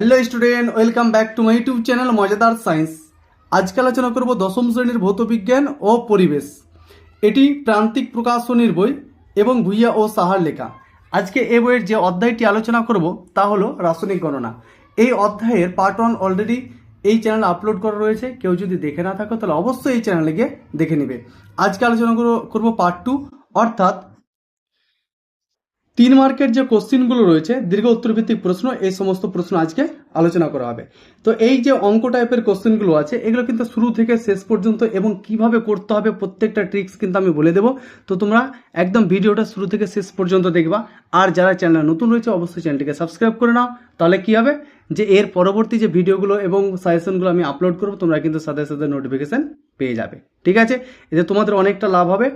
Hello student welcome back to my YouTube channel মজাদার science আজকে আলোচনা করব দশম শ্রেণির ভৌতবিজ্ঞান ও পরিবেশ। এটি প্রান্তিক প্রকাশনীর বই এবং ভুইয়া ও সাহার লেখা। আজকে এ বইয়ের যে অধ্যায়টি আলোচনা করব, তা হলো রাসায়নিক গণনা। এই অধ্যায়ের পার্ট ওয়ান অলরেডি এই চ্যানেলে আপলোড করা রয়েছে। কেউ যদি দেখে না থাকো, তাহলে অবশ্যই এই চ্যানেলে গিয়ে দেখে নেবে। আজকে আলোচনা করব- পার্ট টু অর্থাৎ তিন মার্কের যে কোশ্চিনগুলো রয়েছে, দীর্ঘ উত্তরভিত্তিক প্রশ্ন, এই সমস্ত প্রশ্ন আজকে আলোচনা করা হবে। তো এই যে অঙ্ক টাইপের কোশ্চেনগুলো আছে, এগুলো কিন্তু শুরু থেকে শেষ পর্যন্ত এবং কীভাবে করতে হবে প্রত্যেকটা ট্রিক্স কিন্তু আমি বলে দেবো। তো তোমরা একদম ভিডিওটা শুরু থেকে শেষ পর্যন্ত দেখবা। আর যারা চ্যানেল নতুন রয়েছে, অবশ্যই চ্যানেলটিকে সাবস্ক্রাইব করে নাও। তাহলে কি হবে? যে এর পরবর্তী যে ভিডিওগুলো এবং সাজেশনগুলো আমি আপলোড করব, তোমরা কিন্তু সাথে সাথে নোটিফিকেশান পেয়ে যাবে। ঠিক আছে? এতে তোমাদের অনেকটা লাভ হবে।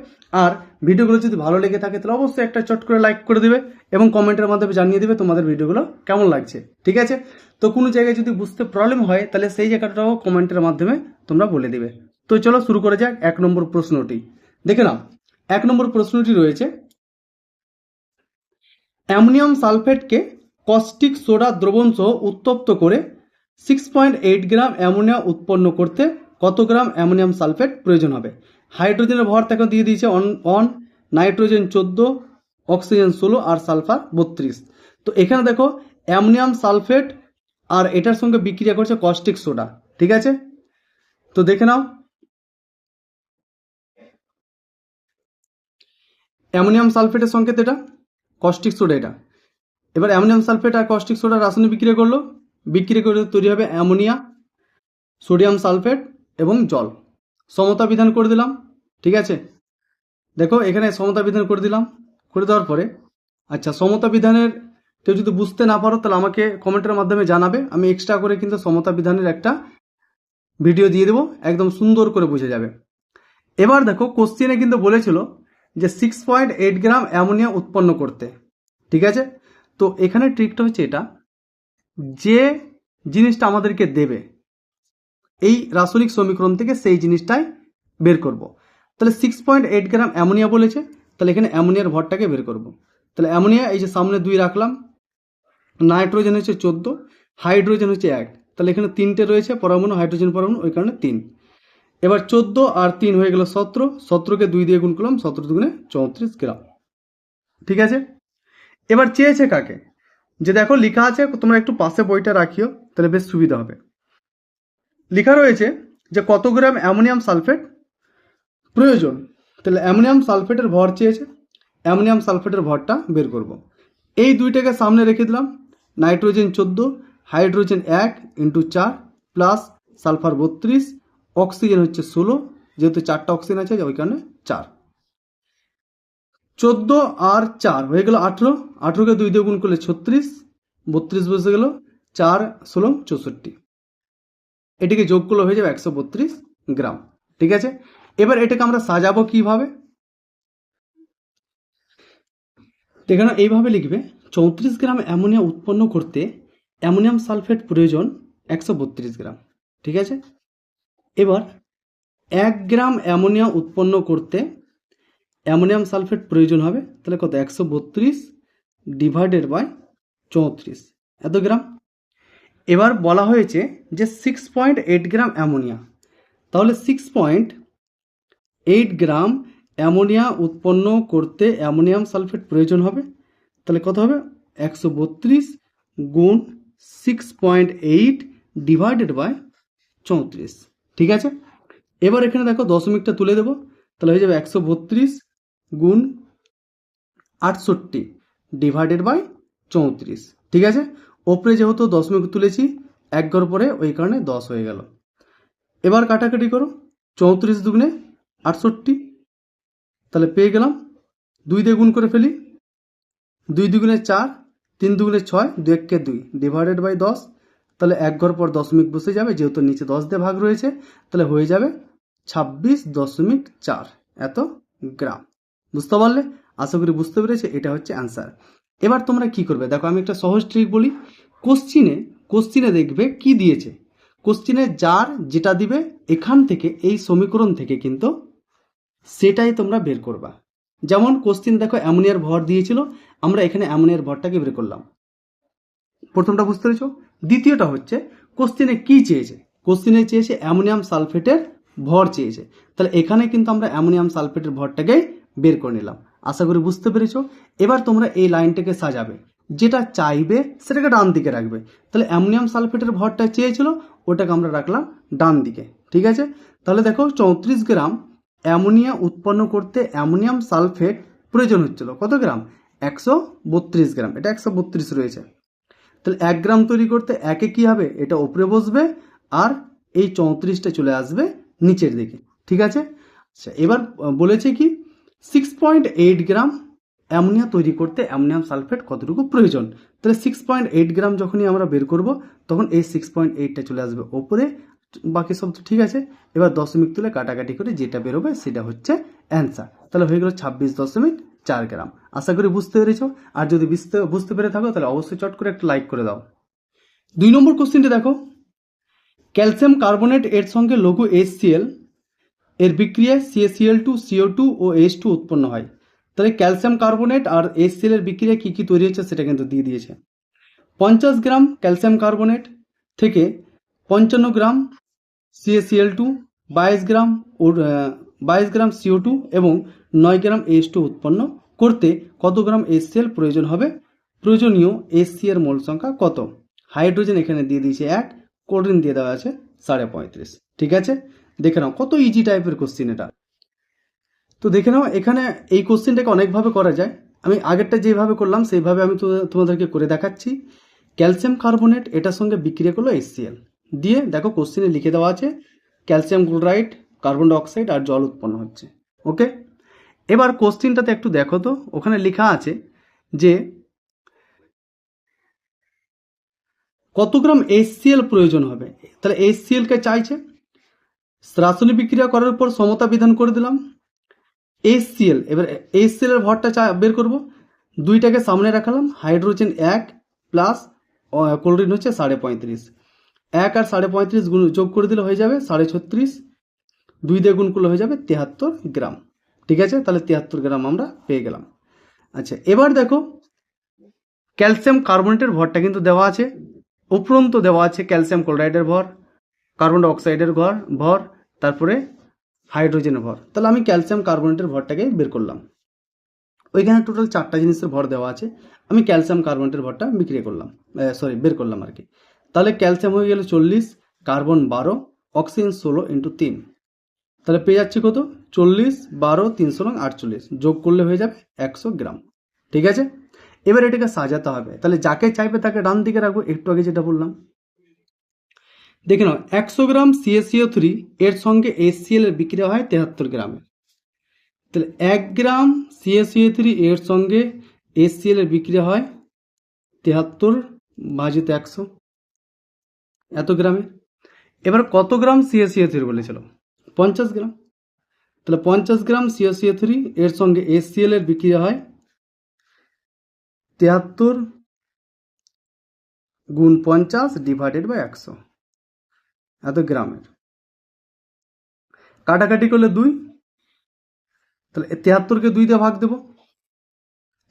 আর ভিডিওগুলো যদি ভালো লেগে থাকে, তাহলে অবশ্যই একটা চট করে লাইক করে দিবে এবং কমেন্টের মাধ্যমে জানিয়ে দিবে তোমাদের ভিডিওগুলো কেমন লাগছে। ঠিক আছে? তো কোনো জায়গায় যদি বুঝতে প্রবলেম হয়, তাহলে সেই জায়গাটাও কমেন্টের মাধ্যমে তোমরা বলে দিবে। তো চলো শুরু করে যাক এক নম্বর প্রশ্নটি। দেখে নাও। এক নম্বর প্রশ্নটি রয়েছে, অ্যামোনিয়াম সালফেটকে কস্টিক সোডা দ্রবণ সহ উত্তপ্ত করে six point eight gram ammonia উৎপন্ন করতে কত গ্রাম অ্যামোনিয়াম সালফেট প্রয়োজন হবে? হাইড্রোজেনের ভর তাকে দিয়ে দিয়েছে অন অন নাইট্রোজেন চোদ্দ অক্সিজেন ষোলো আর সালফার বত্রিশ। তো এখানে দেখো অ্যামোনিয়াম সালফেট আর এটার সঙ্গে বিক্রিয়া করছে কস্টিক সোডা ঠিক আছে? তো দেখে নাও। অ্যামোনিয়াম সালফেটের সংকেত এটা কস্টিক সোডা এটা। এবার অ্যামোনিয়াম সালফেট আর কস্টিক সোডা রাসায়নিক বিক্রিয়া করল। বিক্রিয়া করে তৈরি হবে অ্যামোনিয়া, সোডিয়াম সালফেট এবং জল। সমতা বিধান করে দিলাম, ঠিক আছে? দেখো, এখানে সমতা বিধান করে দিলাম, করে দেওয়ার পরে আচ্ছা সমতা বিধানের কেউ যদি বুঝতে না পারো, তাহলে আমাকে কমেন্টের মাধ্যমে জানাবে। আমি এক্সট্রা করে কিন্তু সমতা বিধানের একটা ভিডিও দিয়ে দেবো, একদম সুন্দর করে বুঝে যাবে। এবার দেখো কোশ্চেনে কিন্তু বলেছিল যে six point eight gram ammonia উৎপন্ন করতে, ঠিক আছে? তো এখানে ট্রিকটা হচ্ছে এটা, যে জিনিসটা আমাদেরকে দেবে, এই রাসায়নিক সমীকরণ থেকে সেই জিনিসটাই বের করব। তাহলে six point eight gram ammonia বলেছে, তাহলে এখানে অ্যামোনিয়ার ভরটাকে বের করব। তাহলে অ্যামোনিয়া এই যে সামনে দুই রাখলাম নাইট্রোজেন হচ্ছে চোদ্দ হাইড্রোজেন হচ্ছে এক, তাহলে এখানে তিনটে রয়েছে, পরমাণু হাইড্রোজেন পরমাণু, ওই কারণে তিন। এবার চোদ্দ আর তিন হয়ে গেল সতেরো, সতেরোকে দুই দিয়ে গুণ করলাম, সতেরো দুগুণে চৌত্রিশ গ্রাম ঠিক আছে? এবার চেয়েছে কাকে? যে দেখো, লেখা আছে, তোমরা একটু পাশে বইটা রাখিও, তাহলে বেশ সুবিধা হবে। লেখা রয়েছে যে, কত গ্রাম অ্যামোনিয়াম সালফেট? প্রয়োজন। তাহলে অ্যামোনিয়াম সালফেটের ভর চেয়েছে, অ্যামোনিয়াম সালফেটের ভরটা বের করব। এই দুইটাকে সামনে রেখে দিলাম। নাইট্রোজেন চোদ্দ, হাইড্রোজেন এক ইন্টু চার, প্লাস সালফার বত্রিশ, অক্সিজেন হচ্ছে ষোলো, যেহেতু চারটা অক্সিজেন আছে ওই কারণে চার। চোদ্দ আর চার, হয়ে গেল আঠেরো। আঠেরোকে দুই দিয়ে গুণ করলে ছত্রিশ, বত্রিশ বসে গেল চার, ষোলো, চৌষট্টি। এটিকে যোগ করলে হয়ে যাবে একশো বত্রিশ গ্রাম। ঠিক আছে? এবার এটাকে আমরা সাজাবো কীভাবে? এখানে এইভাবে লিখবে, চৌত্রিশ গ্রাম অ্যামোনিয়া উৎপন্ন করতে অ্যামোনিয়াম সালফেট প্রয়োজন একশো বত্রিশ গ্রাম। ঠিক আছে? এবার এক গ্রাম অ্যামোনিয়া উৎপন্ন করতে অ্যামোনিয়াম সালফেট প্রয়োজন হবে, তাহলে কত? একশো বত্রিশ ডিভাইডেড বাই চৌত্রিশ। এত গ্রাম? এবার বলা হয়েছে যে six point eight gram ammonia. তাহলে six point eight gram ammonia উৎপন্ন করতে অ্যামোনিয়াম সালফেট প্রয়োজন হবে, তাহলে কত হবে? একশো বত্রিশ গুণ six point eight divided by চৌত্রিশ। ঠিক আছে? এবার এখানে দেখো, দশমিকটা তুলে দেবো, তাহলে হয়ে যাবে একশো বত্রিশ গুণ আটষট্টি ডিভাইডেড বাই চৌত্রিশ। ঠিক আছে? ওপরে যেহেতু দশমিক তুলেছি, এক ঘর পরে ওই কারণে দশ হয়ে গেল। এবার কাটাকাটি করো। চৌত্রিশ দুগুণে আটষট্টি। তাহলে পেয়ে গেলাম। দুই দিয়ে গুণ করে ফেলি। দুই দুগুণে চার, তিন দুগুণে ছয়, দু এককে দুই। ডিভাইডেড বাই দশ। তাহলে এক ঘর পর দশমিক বসে যাবে, যেহেতু নিচে দশ দিয়ে ভাগ রয়েছে, তাহলে হয়ে যাবে ছাব্বিশ দশমিক চার। এত গ্রাম। বুঝতে পারলে? আশা করি বুঝতে পেরেছে, এটা হচ্ছে অ্যান্সার এবার তোমরা কি করবে? দেখো, আমি একটা সহজ ট্রিক বলি। কোশ্চিনে কোশ্চিনে দেখবে কি দিয়েছে? কোশ্চিনে যার যেটা দিবে, এখান থেকে, এই সমীকরণ থেকে কিন্তু সেটাই তোমরা বের করবা। যেমন কোশ্চিন দেখো অ্যামোনিয়ার ভর দিয়েছিল, আমরা এখানে অ্যামোনিয়ার ভরটাকে বের করলাম। প্রথমটা বুঝতে পেরেছ? দ্বিতীয়টা হচ্ছে কোশ্চিনে কি চেয়েছে? কোশ্চিনে চেয়েছে অ্যামোনিয়াম সালফেটের ভর চেয়েছে। তাহলে এখানে কিন্তু আমরা অ্যামোনিয়াম সালফেটের ভরটাকে বের করে নিলাম। আশা করি বুঝতে পেরেছ? এবার তোমরা এই লাইনটাকে সাজাবে। যেটা চাইবে সেটাকে ডান দিকে রাখবে। তাহলে অ্যামোনিয়াম সালফেটের ভরটা চেয়েছিল, ওটাকে আমরা রাখলাম ডান দিকে। ঠিক আছে? তাহলে দেখো চৌত্রিশ গ্রাম অ্যামোনিয়া উৎপন্ন করতে অ্যামোনিয়াম সালফেট প্রয়োজন হচ্ছিল। কত গ্রাম? একশো বত্রিশ গ্রাম। এটা একশো বত্রিশ রয়েছে। তাহলে এক গ্রাম তৈরি করতে একে কি হবে? এটা ওপরে বসবে আর এই চৌত্রিশটা চলে আসবে নিচের দিকে। ঠিক আছে? আচ্ছা এবার বলেছে কি? Six point eight gram ammonia তৈরি করতে অ্যামোনিয়াম সালফেট কতটুকু প্রয়োজন? তাহলে সিক্স পয়েন্ট এইট গ্রাম যখনই আমরা বের করব, তখন এই সিক্স পয়েন্ট এইটটা চলে আসবে ওপরে। বাকি সব তো ঠিক আছে। এবার দশমিক তুলে কাটাকাটি করে যেটা বেরোবে সেটা হচ্ছে অ্যান্সার তাহলে হয়ে গেল ছাব্বিশ দশমিক চার গ্রাম আশা করি বুঝতে পেরেছ। আর যদি বুঝতে বুঝতে পেরে থাকো, তাহলে অবশ্যই চট করে একটা লাইক করে দাও। দুই নম্বর কোশ্চেনটি দেখো। ক্যালসিয়াম কার্বোনেট এর সঙ্গে লঘু HCl এর বিক্রিয়ায় সিএসিএল টু সিও টু ও এইচ টু উৎপন্ন হয়। তাহলে ক্যালসিয়াম কার্বোনেট আর HCl এর বিক্রিয়া কী কী তৈরি হচ্ছে সেটা কিন্তু দিয়ে দিয়েছে। পঞ্চাশ গ্রাম ক্যালসিয়াম কার্বোনেট থেকে পঞ্চান্ন গ্রাম সিএসিএল টু বাইশ গ্রাম বাইশ গ্রাম সিও টু এবং নয় গ্রাম এইচ টু উৎপন্ন করতে কত গ্রাম HCl প্রয়োজন হবে? প্রয়োজনীয় এসসি এর মোল সংখ্যা কত? হাইড্রোজেন এখানে দিয়ে দিয়েছে এক ক্লোরিন দিয়ে দেওয়া আছে সাড়ে পঁয়ত্রিশ। ঠিক আছে? দেখে নাও, কত ইজি টাইপের কোশ্চিন এটা। তো দেখে নাও, এখানে এই কোশ্চিনটাকে অনেকভাবে করা যায়। আমি আগেরটা যেভাবে করলাম, সেইভাবে আমি তোমাদেরকে করে দেখাচ্ছি। ক্যালসিয়াম কার্বোনেট, এটার সঙ্গে বিক্রিয়া করল HCl দিয়ে দেখো কোশ্চিনে লিখে দেওয়া আছে, ক্যালসিয়াম ক্লোরাইড, কার্বন ডাইঅক্সাইড আর জল উৎপন্ন হচ্ছে। ওকে এবার কোশ্চিনটাতে একটু দেখো তো, ওখানে লেখা আছে যে কত গ্রাম এসসিএল প্রয়োজন হবে? তাহলে HCl কে চাইছে রাসায়নিক বিক্রিয়া করার পর সমতা বিধান করে দিলাম। HCl এবার HCl এর ভরটা চা- বের করব। দুইটাকে সামনে রাখালাম। হাইড্রোজেন এক প্লাস ক্লোরিন হচ্ছে সাড়ে পঁয়ত্রিশ। এক আর সাড়ে পঁয়ত্রিশ গুণ যোগ করে দিলে হয়ে যাবে সাড়ে ছত্রিশ। দুই দিয়ে গুণ করলে হয়ে যাবে তেহাত্তর গ্রাম। ঠিক আছে? তাহলে তেহাত্তর গ্রাম আমরা পেয়ে গেলাম। আচ্ছা এবার দেখো, ক্যালসিয়াম কার্বনেটের ভরটা কিন্তু দেওয়া আছে। উপরন্ত দেওয়া আছে ক্যালসিয়াম ক্লোরাইডের ভর। কার্বন ডাইঅক্সাইডের ভর ভর, তারপরে হাইড্রোজেনের ভর। তাহলে আমি ক্যালসিয়াম কার্বনেটের ভরটাকে বের করলাম। ওইখানে টোটাল চারটা জিনিসের ভর দেওয়া আছে। আমি ক্যালসিয়াম কার্বনেটের ভরটা বিক্রি করলাম। সরি বের করলাম আর কি তাহলে ক্যালসিয়াম হয়ে গেল চল্লিশ, কার্বন বারো, অক্সিজেন ষোলো ইন্টু তিন। তাহলে পেয়ে যাচ্ছে কত? চল্লিশ, বারো তিনশো রং আটচল্লিশ। যোগ করলে হয়ে যাবে একশো গ্রাম। ঠিক আছে? এবার এটাকে সাজাতে হবে। তাহলে যাকে চাইবে তাকে ডান দিকে রাখব। একটু আগে যেটা বললাম। দেখে নাও, একশো গ্রাম সিএসিও থ্রি এর সঙ্গে এসসিএল এর বিক্রিয়া হয় তেহাত্তর গ্রামে। তাহলে এক গ্রাম সিএসিও থ্রি এর সঙ্গে এসসিএল এর বিক্রিয়া হয় তেহাত্তর ভাজিত একশো। এত গ্রামে। এবার কত গ্রাম সিএসিও থ্রি বলেছিল? পঞ্চাশ গ্রাম। তাহলে পঞ্চাশ গ্রাম সিএসিও থ্রি এর সঙ্গে এসসিএল এর বিক্রিয়া হয় তেহাত্তর গুণ পঞ্চাশ ডিভাইডেড বাই একশো। এত গ্রামের। কাটাকাটি করলে দুই, তাহলে তেহাত্তরকে দুই দিয়ে ভাগ দেব।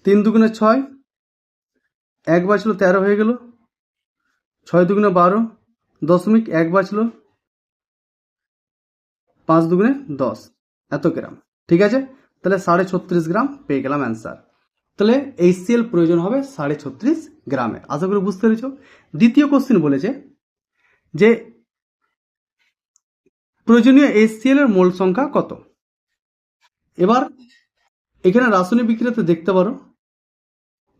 তিন দুগুণে ছয়, এক বাঁচলো তেরো হয়ে গেল। ছয় দুগুণে বারো, দশমিক এক বাঁচলো পাঁচ দুগুণে দশ। এত গ্রাম। ঠিক আছে? তাহলে সাড়ে ছত্রিশ গ্রাম পেয়ে গেলাম অ্যান্সার। তাহলে এইচসিএল প্রয়োজন হবে সাড়ে ছত্রিশ গ্রামে। আশা করি বুঝতে পেরেছ। দ্বিতীয় কোশ্চিন বলেছে যে প্রয়োজনীয় এইচসিএল এর মোল সংখ্যা কত? এবার এখানে রাসায়নিক বিক্রিয়াতে দেখতে পারো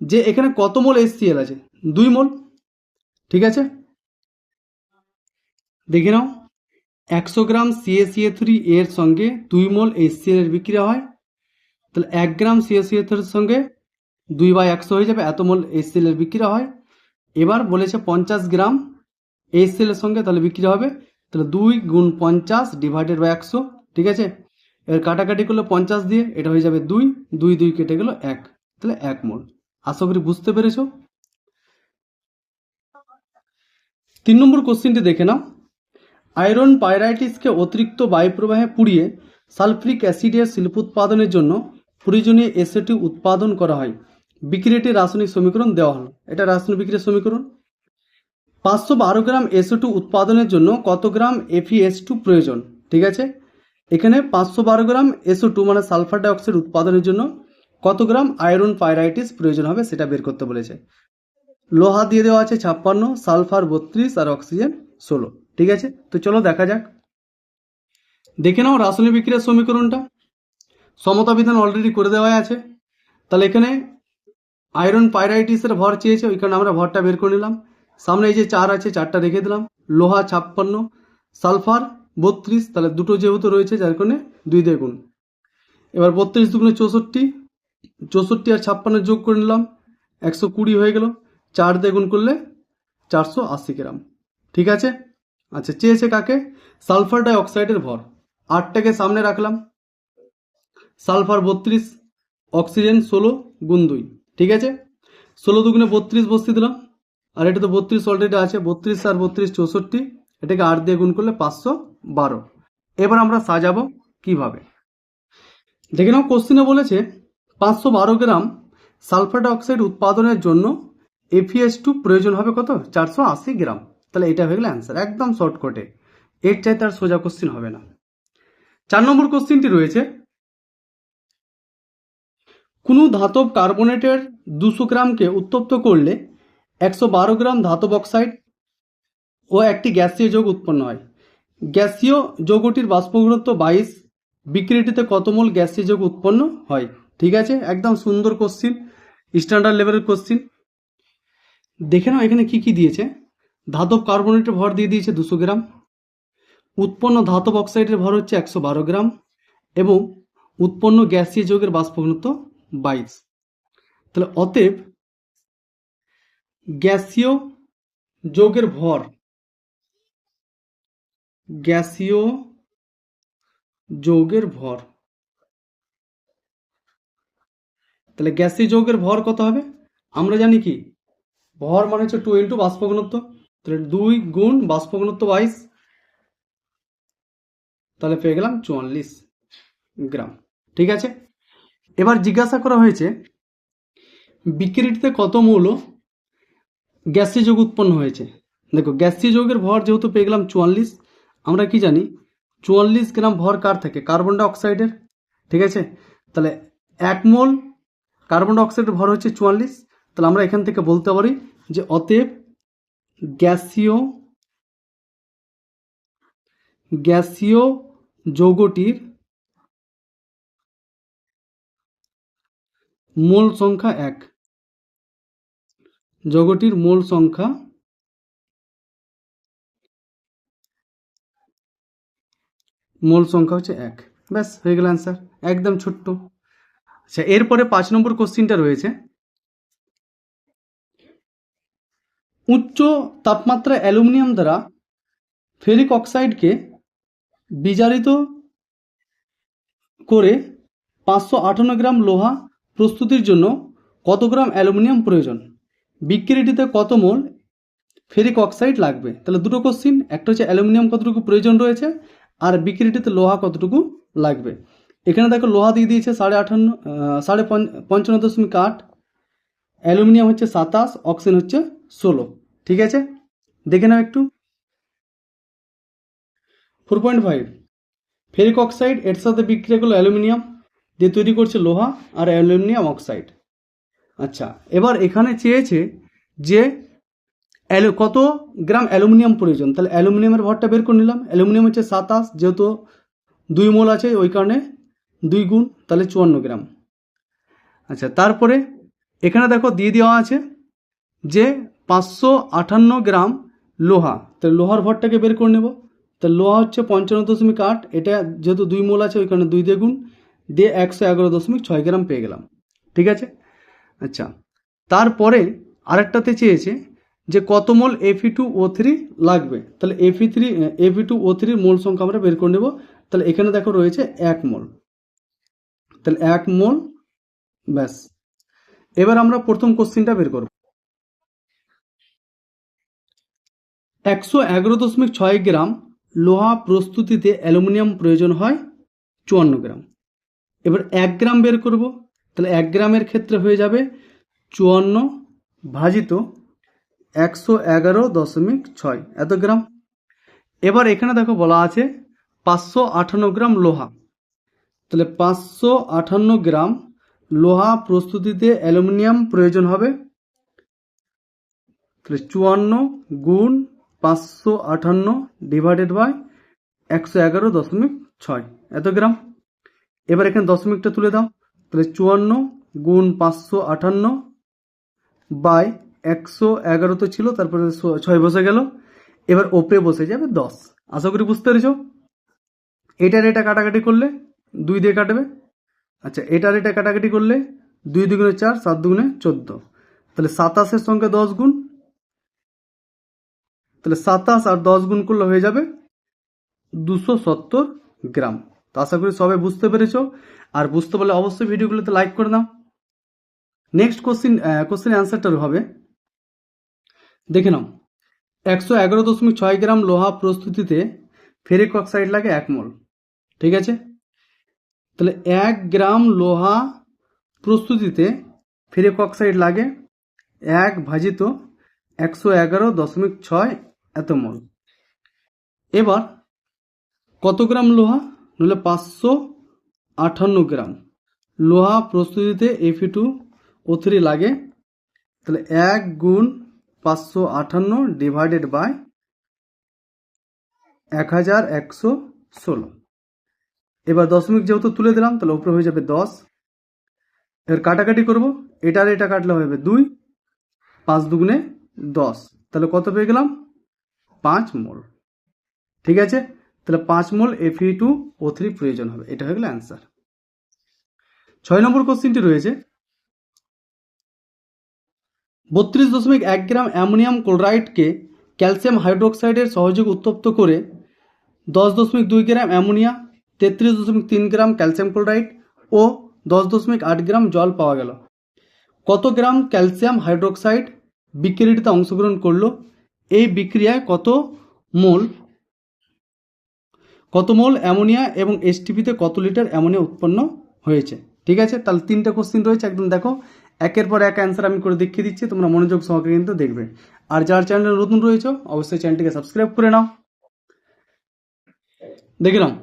যে এখানে কত মোল এইচসিএল আছে। দুই মোল, ঠিক আছে? দেখে নাও, একশো গ্রাম সিএসিএ থ্রি এর সঙ্গে দুই মোল এইচসিএল এর বিক্রিয়া হয়। তাহলে এক গ্রাম সিএসিএ থ্রির সঙ্গে দুই বাই একশো হয়ে যাবে, এত মোল এইচসিএল এর বিক্রিয়া হয়। এবার বলেছে পঞ্চাশ গ্রাম এইচসিএল এর সঙ্গে তাহলে বিক্রি হবে তাহলে দুই গুণ পঞ্চাশ ডিভাইডেড বাই একশো, ঠিক আছে? এর কাটাকাটি করলে পঞ্চাশ দিয়ে, এটা হয়ে যাবে দুই দুই দুই কেটে গেল এক, তাহলে এক মোল। আশা করি বুঝতে পেরেছ? তিন নম্বর কোশ্চিনটি দেখে নাও। আয়রন পাইরাইটিসকে অতিরিক্ত বায়ুপ্রবাহে পুড়িয়ে সালফ্রিক অ্যাসিডের শিল্প উৎপাদনের জন্য প্রয়োজনীয় এসেটি উৎপাদন করা হয়। বিক্রিয়াটি রাসায়নিক সমীকরণ দেওয়া হলো। এটা রাসায়নিক বিক্রিয়ার সমীকরণ। পাঁচশো বারো গ্রাম এসও টু উৎপাদনের জন্য কত গ্রাম এফিএস টু প্রয়োজন? ঠিক আছে? এখানে পাঁচশো বারো গ্রাম এসও টু মানে সালফার ডাইঅক্সাইড উৎপাদনের জন্য কত গ্রাম আয়রন পাইরাইটিস প্রয়োজন হবে সেটা বের করতে বলেছে। লোহা দিয়ে দেওয়া আছে ছাপ্পান্ন, সালফার বত্রিশ আর অক্সিজেন ষোলো। ঠিক আছে? তো চলো দেখা যাক। দেখে নাও রাসায়নিক বিক্রিয়ার সমীকরণটা। সমতা বিধান অলরেডি করে দেওয়া আছে। তাহলে এখানে আয়রন পাইরাইটিসের ভর চেয়েছে ওই কারণে আমরা ভরটা বের করে নিলাম। সামনে এই যে চার আছে, চারটা রেখে দিলাম। লোহা ছাপ্পান্ন, সালফার বত্রিশ, তাহলে দুটো যেহেতু রয়েছে, যার কারণে দুই দিয়ে গুণ। এবার বত্রিশ দুগুণে চৌষট্টি চৌষট্টি আর ছাপ্পান্ন যোগ করে নিলাম, একশো কুড়ি হয়ে গেল। চার দিয়ে গুণ করলে চারশো আশি গ্রাম। ঠিক আছে? আচ্ছা চেয়েছে কাকে? সালফার ডাই অক্সাইডের ভর। আটটাকে সামনে রাখলাম। সালফার বত্রিশ, অক্সিজেন ষোলো, গুণ দুই। ঠিক আছে? ষোলো দুগুণে বত্রিশ বসিয়ে দিলাম। আর এটা তো বত্রিশ অলরেডি আছে, বত্রিশ আর বত্রিশ চৌষট্টি, এটাকে আট দিয়ে গুণ করলে পাঁচশো বারো। এবার আমরা সাজাবো কীভাবে। দেখে নাও, কোশ্চিনে বলেছে, পাঁচশো বারো গ্রাম সালফার ডাইঅক্সাইড উৎপাদনের জন্য এফিএস টু প্রয়োজন হবে কত? চারশো আশি গ্রাম। তাহলে এটা হয়ে গেল অ্যান্সার একদম শর্টকটে এর চাইতে আর সোজা কোশ্চিন হবে না। চার নম্বর কোশ্চিনটি রয়েছে, কোনো ধাতব কার্বনেটের দুশো গ্রামকে উত্তপ্ত করলে একশো বারো গ্রাম ধাতব অক্সাইড ও একটি গ্যাসীয় যৌগ উৎপন্ন হয়। গ্যাসীয় যৌগটির বাষ্প ঘনত্ব বাইশ বিক্রিটিতে কত মোল গ্যাসীয় যৌগ উৎপন্ন হয়? ঠিক আছে, একদম সুন্দর কোশ্চিন স্ট্যান্ডার্ড লেভেলের কোশ্চিন দেখে নাও এখানে কি কি দিয়েছে। ধাতব কার্বনেটের ভর দিয়ে দিয়েছে দুশো গ্রাম, উৎপন্ন ধাতব অক্সাইডের ভর হচ্ছে একশো বারো গ্রাম এবং উৎপন্ন গ্যাসীয় যৌগের বাষ্প ঘনত্ব বাইশ। তাহলে অতএব গ্যাসীয় যৌগের ভর। গ্যাসীয় যৌগের ভর। তাহলে গ্যাসীয় যৌগের ভর কত হবে? আমরা জানি কি? ভর মানে হচ্ছে টু ইন্টু বাষ্প ঘনত্ব তাহলে দুই গুণ বাষ্প ঘনত্ব বাইশ। তাহলে পেয়ে গেলাম চুয়াল্লিশ গ্রাম। ঠিক আছে? এবার জিজ্ঞাসা করা হয়েছে, বিক্রিটিতে কত মৌল? গ্যাসীয় যোগ উৎপন্ন হয়েছে। দেখো, গ্যাসীয় যৌগের ভর যেহেতু পেয়ে গেলাম চুয়াল্লিশ, আমরা কি জানি, চুয়াল্লিশ গ্রাম ভর কার থাকে? কার্বন ডাইঅক্সাইডের ঠিক আছে? তাহলে এক মোল কার্বন ডাইঅক্সাইডের ভর হচ্ছে চুয়াল্লিশ। তাহলে আমরা এখান থেকে বলতে পারি যে অতএব গ্যাসীয় গ্যাসীয় যৌগটির মোল সংখ্যা এক। যৌগটির মোল সংখ্যা মোল সংখ্যা হচ্ছে এক। ব্যাস, হয়ে গেল অ্যান্সার একদম ছোট্ট। আচ্ছা এরপরে পাঁচ নম্বর কোশ্চিনটা রয়েছে। উচ্চ তাপমাত্রা অ্যালুমিনিয়াম দ্বারা ফেরিক অক্সাইডকে বিজারিত করে পাঁচশো আটান্ন গ্রাম লোহা প্রস্তুতির জন্য কত গ্রাম অ্যালুমিনিয়াম প্রয়োজন? বিক্রিটিতে কত মোল? ফেরিক অক্সাইড লাগবে। তাহলে দুটো কোশ্চিন একটা হচ্ছে অ্যালুমিনিয়াম কতটুকু প্রয়োজন রয়েছে আর বিক্রিটিতে লোহা কতটুকু লাগবে। এখানে দেখো লোহা দিয়ে দিয়েছে সাড়ে আটান্ন আহ, সাড়ে পঞ্চ- পঞ্চান্ন দশমিক আট অ্যালুমিনিয়াম হচ্ছে সাতাশ অক্সিজেন হচ্ছে ষোলো। ঠিক আছে? দেখে নাও একটু। Four point five ferric oxide এর সাথে বিক্রিয়া করল অ্যালুমিনিয়াম দিয়ে তৈরি করছে লোহা আর অ্যালুমিনিয়াম অক্সাইড। আচ্ছা এবার এখানে চেয়েছে যে অ্যালু, কত গ্রাম অ্যালুমিনিয়াম প্রয়োজন? তাহলে অ্যালুমিনিয়ামের ভরটা বের করে নিলাম। অ্যালুমিনিয়াম হচ্ছে সাতাশ, যেহেতু দুই মোল আছে, ওই কারণে দুই গুণ, তাহলে চুয়ান্ন গ্রাম। আচ্ছা তারপরে এখানে দেখো দিয়ে দেওয়া আছে যে পাঁচশো আটান্ন গ্রাম লোহা। তাহলে লোহার ভরটাকে বের করে নেব। তাহলে লোহা হচ্ছে পঞ্চান্ন দশমিক আট, এটা যেহেতু দুই মোল আছে, ওই কারণে দুই দিয়ে দিয়ে একশো এগারো দশমিক ছয় গ্রাম পেয়ে গেলাম। ঠিক আছে? আচ্ছা তারপরে আরেকটাতে চেয়েছে যে কত মোল এফি টু ও থ্রি লাগবে। তাহলে এফি থ্রি এফি টু ও থ্রির মোল সংখ্যা আমরা বের করে নেব। তাহলে এখানে দেখো রয়েছে এক মোল। তাহলে এক মোল, ব্যাস। এবার আমরা প্রথম কোশ্চিনটা বের করব। একশো এগারো দশমিক ছয় গ্রাম লোহা প্রস্তুতিতে অ্যালুমিনিয়াম প্রয়োজন হয় চুয়ান্ন গ্রাম। এবার এক গ্রাম বের করব। তাহলে এক গ্রামের ক্ষেত্রে হয়ে যাবে চুয়ান্ন ভাজিত একশো এগারো দশমিক ছয়। এত গ্রাম? এবার এখানে দেখো বলা আছে পাঁচশো আটান্ন গ্রাম লোহা। তাহলে পাঁচশো আটান্ন গ্রাম লোহা প্রস্তুতিতে অ্যালুমিনিয়াম প্রয়োজন হবে। তাহলে চুয়ান্ন গুণ পাঁচশো আটান্ন ডিভাইডেড বাই একশো এগারো দশমিক ছয়। এত গ্রাম? এবার এখানে দশমিকটা তুলে দাও। তাহলে চুয়ান্ন গুণ পাঁচশো আটান্ন বাই একশো এগারো তো ছিল, তারপরে ছয় বসে গেল। এবার ওপরে বসে যাবে দশ। আশা করি বুঝতে পেরেছ? এটার এটা কাটাকাটি করলে দুই দিয়ে কাটবে। আচ্ছা এটার এটা কাটাকাটি করলে দুই দুগুণে চার, সাত দুগুণে চোদ্দ। তাহলে সাতাশের সঙ্গে দশ গুণ। তাহলে সাতাশ আর দশ গুণ করলে হয়ে যাবে দুশো সত্তর গ্রাম। তো আশা করি সবাই বুঝতে পেরেছ। আর বুঝতে পারলে অবশ্যই ভিডিওগুলোতে লাইক করে দাও নেক্সট কোশ্চিন কোশ্চেন অ্যান্সারটা হবে। দেখে নাও। একশো এগারো দশমিক ছয় গ্রাম লোহা প্রস্তুতিতে ফেরিক অক্সাইড লাগে এক মোল। ঠিক আছে? তাহলে এক গ্রাম লোহা প্রস্তুতিতে ফেরিক অক্সাইড লাগে এক ভাজিত একশো এগারো দশমিক ছয় এত মোল এবার কত গ্রাম লোহা? নইলে পাঁচশো আটান্ন গ্রাম। লোহা প্রস্তুতিতে এফি টু ও থ্রি লাগে। তাহলে এক গুণ পাঁচশো আটান্ন ডিভাইডেড বাই এক হাজার একশো ষোলো। এবার দশমিক যেহেতু তুলে দিলাম, তাহলে উপরে হয়ে যাবে দশ। এবার কাটাকাটি করব। এটার এটা কাটলে হবে দুই, পাঁচ দুগুণে দশ। তাহলে কত পেয়ে গেলাম? পাঁচ মোল। ঠিক আছে? তাহলে পাঁচ মোল এফি টু ও থ্রি প্রয়োজন হবে। এটা হয়ে গেল অ্যান্সার ছয় নম্বর কোশ্চিনটি রয়েছে। বত্রিশ দশমিক এক গ্রাম অ্যামোনিয়াম ক্লোরাইডকে ক্যালসিয়াম হাইড্রোক্সাইডের সহযোগে উত্তপ্ত করে দশ দশমিক দুই গ্রাম অ্যামোনিয়া, তেত্রিশ দশমিক তিন গ্রাম ক্যালসিয়াম ক্লোরাইড ও দশ দশমিক আট গ্রাম জল পাওয়া গেল। কত গ্রাম ক্যালসিয়াম হাইড্রোক্সাইড বিক্রিয়াটিতে অংশগ্রহণ করল? এই বিক্রিয়ায় কত মোল কত মোল অ্যামোনিয়া এবং এসটিপিতে কত লিটার অ্যামোনিয়া উৎপন্ন হয়েছে? ঠিক আছে? তাহলে তিনটা কোশ্চিন রয়েছে। একদম দেখো, একের পর এক অ্যান্সার আমি করে দেখিয়ে দিচ্ছি, তোমরা মনোযোগ সহকারে কিন্তু দেখবে। আর যার চ্যানেলে নতুন রয়েছে, অবশ্যই চ্যানেলটিকে সাবস্ক্রাইব করে নাও। দেখে নাও,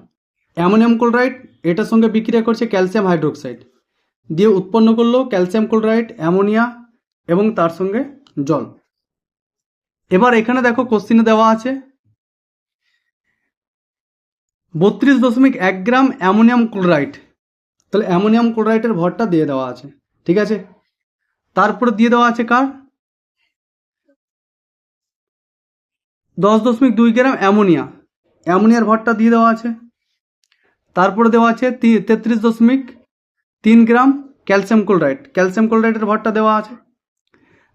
অ্যামোনিয়াম ক্লোরাইড এটার সঙ্গে বিক্রিয়া করছে ক্যালসিয়াম হাইড্রোক্সাইড দিয়ে উৎপন্ন করল ক্যালসিয়াম ক্লোরাইড অ্যামোনিয়া এবং তার সঙ্গে জল। এবার এখানে দেখো কোশ্চিনে দেওয়া আছে বত্রিশ দশমিক এক গ্রাম অ্যামোনিয়াম ক্লোরাইড। তাহলে অ্যামোনিয়াম ক্লোরাইডের ভরটা দিয়ে দেওয়া আছে, ঠিক আছে? তারপরে দিয়ে দেওয়া আছে কার? দশ দশমিক দুই গ্রাম অ্যামোনিয়া। অ্যামোনিয়ার ভরটা দিয়ে দেওয়া আছে। তারপরে দেওয়া আছে তেত্রিশ দশমিক তিন গ্রাম ক্যালসিয়াম ক্লোরাইড। ক্যালসিয়াম ক্লোরাইডের ভরটা দেওয়া আছে।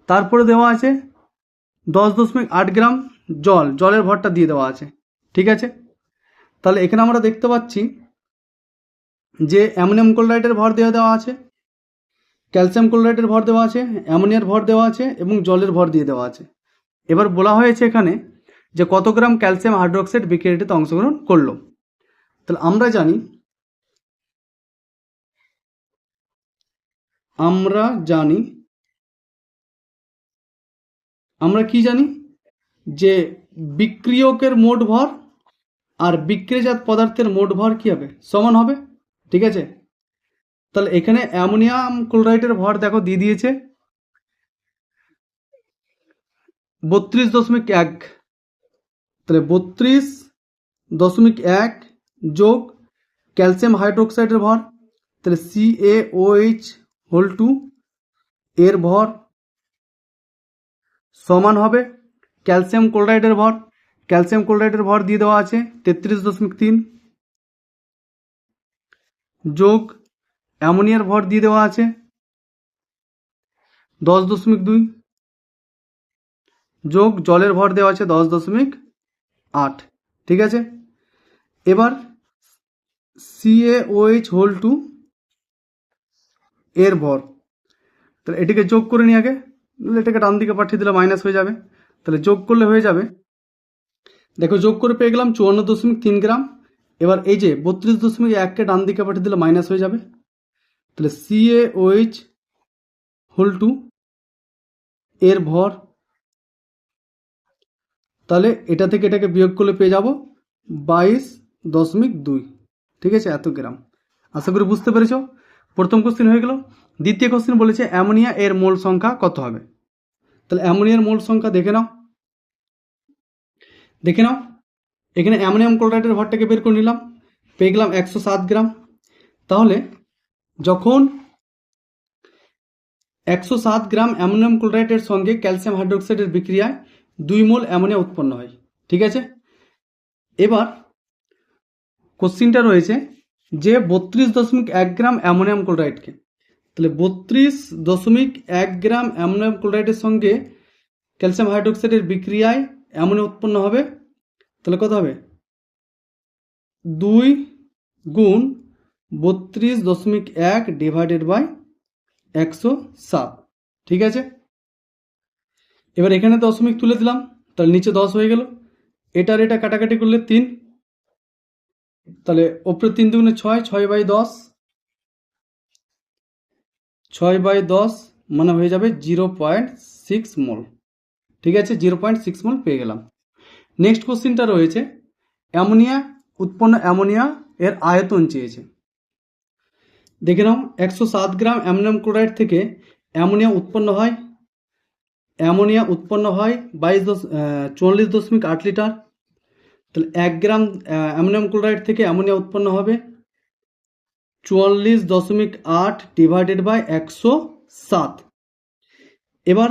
তারপরে দেওয়া আছে দশ দশমিক আট গ্রাম জল। জলের ভরটা দিয়ে দেওয়া আছে, ঠিক আছে? তাহলে এখানে আমরা দেখতে পাচ্ছি যে অ্যামোনিয়াম ক্লোরাইডের ভর দেওয়া দেওয়া আছে, ক্যালসিয়াম ক্লোরাইডের ভর দেওয়া আছে, অ্যামোনিয়ার ভর দেওয়া আছে এবং জলের ভর দিয়ে দেওয়া আছে। এবার বলা হয়েছে এখানে যে কত গ্রাম ক্যালসিয়াম হাইড্রোক্সাইড বিক্রিয়াটিতে অংশগ্রহণ করল। তাহলে আমরা জানি আমরা জানি, আমরা কি জানি যে বিক্রিয়কের মোট ভর আর বিক্রিজাত পদার্থের মোট ভর কি হবে? সমান হবে? ঠিক আছে? তাহলে এখানে অ্যামোনিয়াম ক্লোরাইডের ভর দেখো দিয়ে দিয়েছে। বত্রিশ দশমিক এক। তাহলে বত্রিশ দশমিক এক যোগ ক্যালসিয়াম হাইড্রোক্সাইডের ভর, তাহলে C A H whole two এর ভর সমান হবে ক্যালসিয়াম ক্লোরাইডের ভর। ক্যালসিয়াম ক্লোরাইডের ভর দিয়ে দেওয়া আছে, তেত্রিশ দশমিক তিন। যোগ অ্যামোনিয়ার ভর দিয়ে দেওয়া আছে, দশ দশমিক দুই। যোগ জলের ভর দেওয়া আছে, দশ দশমিক আট। ঠিক আছে? এবার সিএওএইচ হোল টু এর ভর। তাহলে এটিকে যোগ করে নিই আগে। এটাকে ডান দিকে পাঠিয়ে দিলে মাইনাস হয়ে যাবে। তাহলে যোগ করলে হয়ে যাবে দেখো, যোগ করে পেয়ে গেলাম চুয়ান্ন দশমিক তিন গ্রাম। এবার এই যে বত্রিশ দশমিক এককে ডান দিকে পাঠিয়ে দিলে মাইনাস হয়ে যাবে। তাহলে সিএওএইচ হোল টু এর ভর। তাহলে এটা থেকে এটাকে বিয়োগ করলে পেয়ে যাব বাইশ দশমিক দুই। ঠিক আছে? এত গ্রাম। আশা করি বুঝতে পেরেছ? প্রথম কোশ্চেন হয়ে গেল। দ্বিতীয় কোশ্চেন বলেছে অ্যামোনিয়া এর মোল সংখ্যা কত হবে? তাহলে অ্যামোনিয়ার মোল সংখ্যা দেখে নাও। দেখে নাও। এখানে অ্যামোনিয়াম ক্লোরাইডের ভরটাকে বের করে নিলাম। পেয়ে গেলাম একশো সাত গ্রাম। তাহলে যখন একশো সাত গ্রাম অ্যামোনিয়াম ক্লোরাইডের সঙ্গে ক্যালসিয়াম হাইড্রোক্সাইডের বিক্রিয়ায় দুই মোল অ্যামোনিয়া উৎপন্ন হয়। ঠিক আছে? এবার কোশ্চিনটা রয়েছে যে বত্রিশ দশমিক এক গ্রাম অ্যামোনিয়াম ক্লোরাইডকে, তাহলে বত্রিশ দশমিক এক গ্রাম অ্যামোনিয়াম ক্লোরাইডের সঙ্গে ক্যালসিয়াম হাইড্রোক্সাইডের বিক্রিয়ায় অ্যামোনিয়া উৎপন্ন হবে? তাহলে কত হবে? দুই গুণ বত্রিশ দশমিক এক ডিভাইডেড বাই একশো সাত। ঠিক আছে? এবার এখানে দশমিক তুলে দিলাম, তাহলে নিচে দশ হয়ে গেল। এটার এটা কাটাকাটি করলে তিন। তাহলে ওপরে তিন দুগুণে ছয় ছয় বাই দশ। ছয় বাই দশ মানে হয়ে যাবে জিরো পয়েন্ট সিক্স মোল। ঠিক আছে জিরো পয়েন্ট সিক্স মোল পেয়ে গেলাম। নেক্সট কোশ্চিনটা রয়েছে, অ্যামোনিয়া, উৎপন্ন অ্যামোনিয়া এর আয়তন চেয়েছে। দেখে নাও, একশো সাত গ্রাম অ্যামোনিয়াম ক্লোরাইড থেকে অ্যামোনিয়া উৎপন্ন হয়। অ্যামোনিয়া উৎপন্ন হয় বাইশ দশ চুয়াল্লিশ দশমিক আট লিটার। তাহলে এক গ্রাম অ্যামোনিয়াম ক্লোরাইড থেকে অ্যামোনিয়া উৎপন্ন হবে। চুয়াল্লিশ দশমিক আট ডিভাইডেড বাই একশো সাত। এবার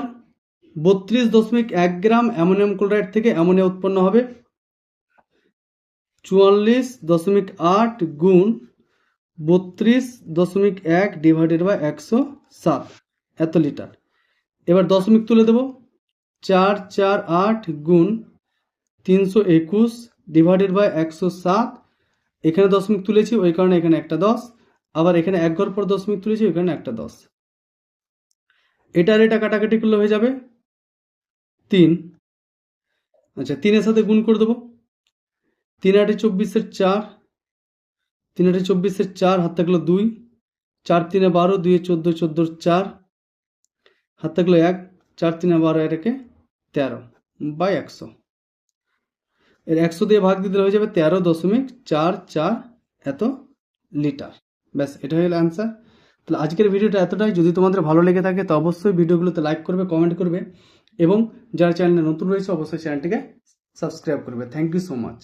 বত্রিশ দশমিক এক গ্রাম অ্যামোনিয়াম ক্লোরাইড থেকে অ্যামোনিয়া উৎপন্ন হবে। চুয়াল্লিশ দশমিক আট গুণ বত্রিশ দশমিক এক ডিভাইডেড বাই একশো সাত, এত লিটার। এবার দশমিক তুলে দেব। চার চার আট গুণ তিনশো একুশ ডিভাইডেড বাই একশো সাত, এখানে দশমিক তুলেছি, ওই কারণে এখানে একটা দশ। আবার এখানে এক ঘর পর দশমিক তুলেছি, ওই কারণে একটা দশ। এটা এটা কাটাকাটি করলে হয়ে যাবে। তিন। আচ্ছা তিনের সাথে গুণ করে দেবো। তিন আটে চব্বিশের চার। তিন আটে চব্বিশের চার, হাত থাকল দুই। চার তিনে বারো দুই চোদ্দ, চোদ্দোর চার। হাত থাকল এক। চার তিনে বারো এটাকে তেরো, বাই একশো। এর একশো দিয়ে ভাগ দিতে হয়ে যাবে তেরো দশমিক চার চার এত লিটার। ব্যাস এটা হলো অ্যান্সার তাহলে আজকের ভিডিওটা এতটাই। যদি তোমাদের ভালো লেগে থাকে, তো অবশ্যই ভিডিওগুলোতে লাইক করবে কমেন্ট করবে। এবং যারা চ্যানেলে নতুন রয়েছে অবশ্যই চ্যানেলটিকে সাবস্ক্রাইব করবে। Thank you so much